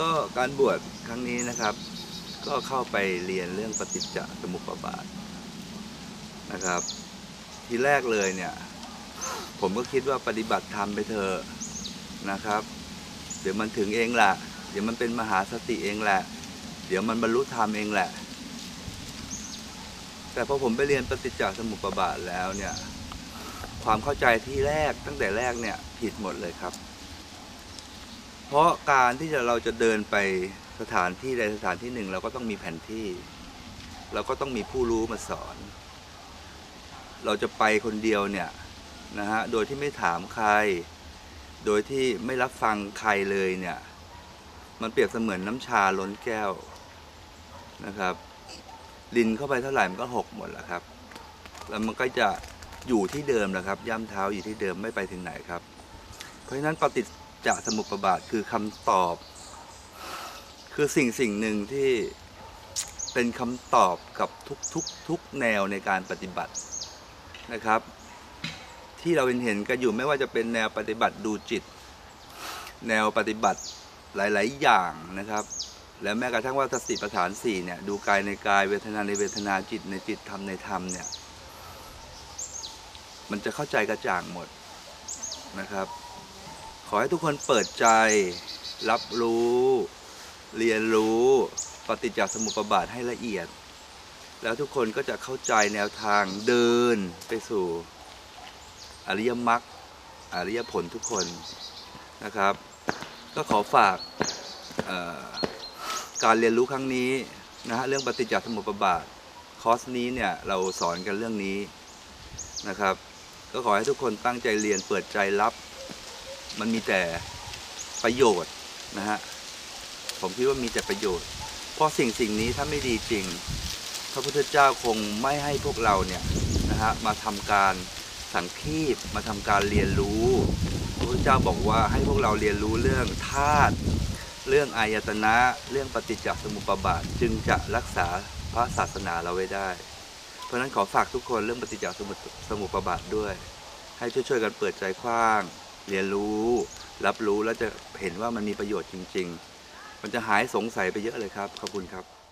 ก็การบวชครั้งนี้นะครับ ก็เข้าไปเรียนเรื่องปฏิจจสมุปบาทนะครับ ทีแรกเลยเนี่ย ผมก็คิดว่าปฏิบัติธรรมไปเถอะนะครับ เดี๋ยวมันถึงเองแหละเดี๋ยวมันเป็นมหาสติเองแหละ เดี๋ยวมันบรรลุธรรมเองแหละ แต่พอผมไปเรียนปฏิจจสมุปบาทแล้วเนี่ย ความเข้าใจที่แรกตั้งแต่แรกเนี่ยผิดหมดเลยครับ ราะการที่จะเราจะเดินไปสถานที่ใดสถานที่หนึ่ง เราก็ต้องมีแผนที่ เราก็ต้องมีผู้รู้มาสอน เราจะไปคนเดียวเนี่ยนะฮะโดยที่ไม่ถามใคร โดยที่ไม่รับฟังใครเลยเนี่ยมันเปรียบเสมือนน้ำชาล้นแก้วนะครับลินเข้าไปเท่าไหร่มันก็หกหมดแล้วครับ แล้วมันก็จะอยู่ที่เดิมแหละครับ ย่ำเท้าอยู่ที่เดิมไม่ไปถึงไหนครับ เพราะฉะนั้นปฏิ จจสมุปบาทคือคำตอบ คือสิ่งสิ่งหนึ่งที่เป็นคำตอบกับทุกทุกทุกแนวในการปฏิบัตินะครับ ที่เราเห็นเห็นกันอยู่ไม่ว่าจะเป็นแนวปฏิบัติดูจิต แนวปฏิบัติหลาย ๆ อย่างนะครับ และแม้กระทั่งว่าสติปัฏฐานสี่เนี่ยดูกายในกายเวทนาในเวทนาจิตในจิตธรรมในธรรมเนี่ยมันจะเข้าใจกระจ่างหมดนะครับ อให้ทุกคนเปิดใจ รับรู้ เรียนรู้ปฏิจจสมุปบาทให้ละเอียด แล้วทุกคนก็จะเข้าใจแนวทางเดินไปสู่อริยมรรคอริยผลทุกคนนะครับ ก็ขอฝากการเรียนรู้ครั้งนี้นะฮะเรื่องปฏิจจสมุปบาทคอร์สนี้เนี่ยเราสอนกันเรื่องนี้นะครับ ก็ขอให้ทุกคนตั้งใจเรียนเปิดใจรับ มันมีแต่ประโยชน์นะฮะผมคิดว่ามีแต่ประโยชน์ เพราะสิ่งสิ่งนี้ถ้าไม่ดีจริง พระพุทธเจ้าคงไม่ให้พวกเราเนี่ยนะฮะมาทำการสังคีบมาทำการเรียนรู้ พระพุทธเจ้าบอกว่าให้พวกเราเรียนรู้เรื่องธาตุเรื่องอายตนะเรื่องปฏิจจสมุปบาทจึงจะรักษาพระศาสนาเราไว้ได้ เพราะฉะนั้นขอฝากทุกคนเรื่องปฏิจจสมุปสมุปบาทด้วย ให้ช่วยๆกันเปิดใจกว้าง เรียนรู้ รับรู้แล้วจะเห็นว่ามันมีประโยชน์จริง ๆ มันจะหายสงสัยไปเยอะเลยครับ ขอบคุณครับ